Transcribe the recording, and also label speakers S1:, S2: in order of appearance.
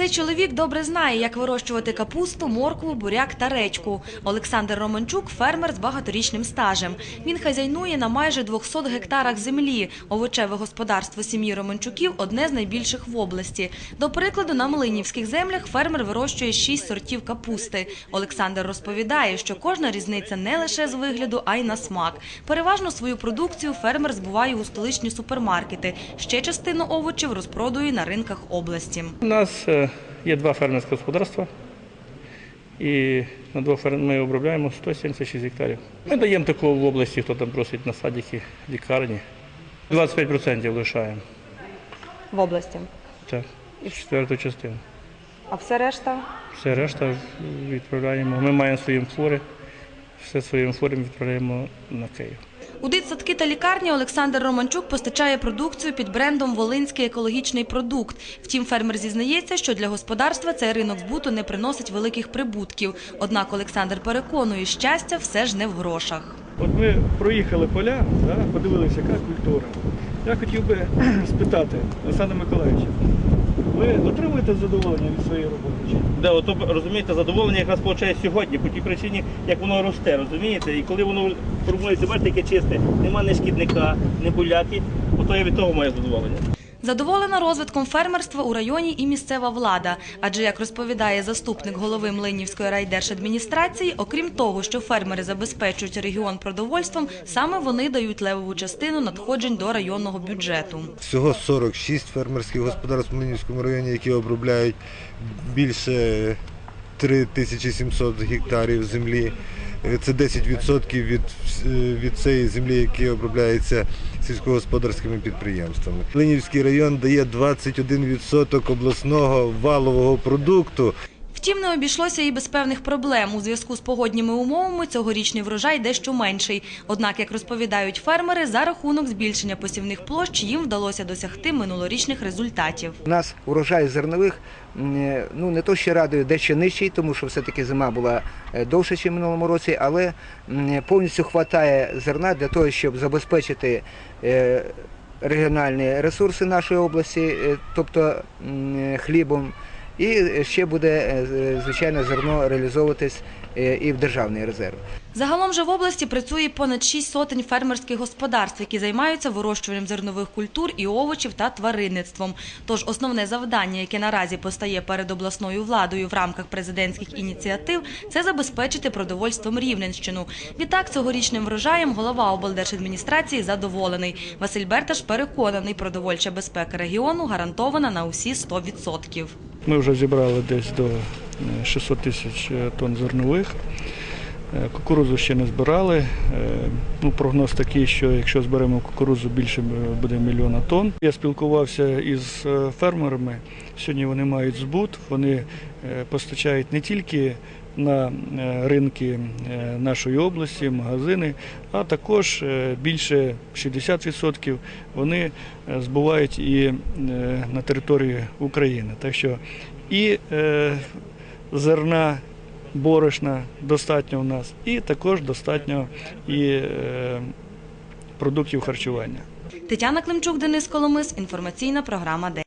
S1: Цей чоловік добре знає, як вирощувати капусту, моркву, буряк та редьку. Олександр Романчук – фермер з багаторічним стажем. Він хазяйнує на майже 200 гектарах землі. Овочеве господарство сім'ї Романчуків – одне з найбільших в області. До прикладу, на Млинівських землях фермер вирощує 6 сортів капусти. Олександр розповідає, що кожна різниця не лише з вигляду, а й на смак. Переважно свою продукцію фермер збуває у столичні супермаркети. Ще частину овочів розпродує на ринках області.
S2: У нас е, є два фермерські господарства, і на двох ми обробляємо 176 гектарів. Ми даємо такого в області, хто там просить на садики, лікарні. 25% лишаємо.
S1: В області.
S2: Так, четверту частину.
S1: А все решта?
S2: Все решта відправляємо. Ми маємо свої флори, все своїм флором відправляємо на Київ.
S1: У дитсадки та лікарні Олександр Романчук постачає продукцію під брендом Волинський екологічний продукт. Втім, фермер зізнається, що для господарства цей ринок збуту не приносить великих прибутків. Однак Олександр переконує, щастя все ж не в грошах.
S3: От ми проїхали поля, да, подивилися, яка культура. Я хотів би спитати Олександра Миколаївича, ви отримуєте задоволення від своєї роботи? Чи
S2: ото, розумієте, задоволення якраз получає сьогодні, по тій причині, як воно росте, розумієте? І коли воно формується, бачите, яке чисте, нема ні шкідника, ні буляки, ото я від того маю задоволення.
S1: Задоволена розвитком фермерства у районі і місцева влада. Адже, як розповідає заступник голови Млинівської райдержадміністрації, окрім того, що фермери забезпечують регіон продовольством, саме вони дають левову частину надходжень до районного бюджету.
S4: Всього 46 фермерських господарств в Млинівському районі, які обробляють більше 3700 гектарів землі. Е, Це 10% від, від цієї землі, які обробляється сільськогосподарськими підприємствами. Клинівський район дає 21% обласного валового продукту.
S1: Втім, не обійшлося і без певних проблем. У зв'язку з погодніми умовами цьогорічний врожай дещо менший. Однак, як розповідають фермери, за рахунок збільшення посівних площ їм вдалося досягти минулорічних результатів.
S5: У нас урожай зернових ну не то ще радує, дещо нижчий, тому що все-таки зима була е, довше, ніж минулому році, але повністю вистачає зерна для того, щоб забезпечити е, регіональні ресурси нашої області, е, тобто хлібом. І ще буде, е, звичайно, зерно реалізовуватись е, і в державний резерв.
S1: Загалом же в області працює понад 6 сотень фермерських господарств, які займаються вирощуванням зернових культур і овочів та тваринництвом. Тож основне завдання, яке наразі постає перед обласною владою в рамках президентських ініціатив, це забезпечити продовольством Рівненщину. Відтак, цьогорічним врожаєм голова облдержадміністрації задоволений. Василь Берташ переконаний, продовольча безпека регіону гарантована на усі 100%.
S3: Ми вже зібрали десь до е, 600 тисяч е, тонн зернових. Кукурузу ще не збирали. Е, Ну, прогноз такий, що якщо зберемо кукурузу, більше буде мільйона тонн. Я спілкувався із е, фермерами. Сьогодні вони мають збут, вони е, постачають не тільки на е, ринки е, нашої області, магазини, а також е, більше 60% вони збувають і на території України. Так що і зерна борошна достатньо в нас, і також достатньо і продуктів харчування.
S1: Тетяна Климчук, Денис Коломис. Інформаційна програма «День».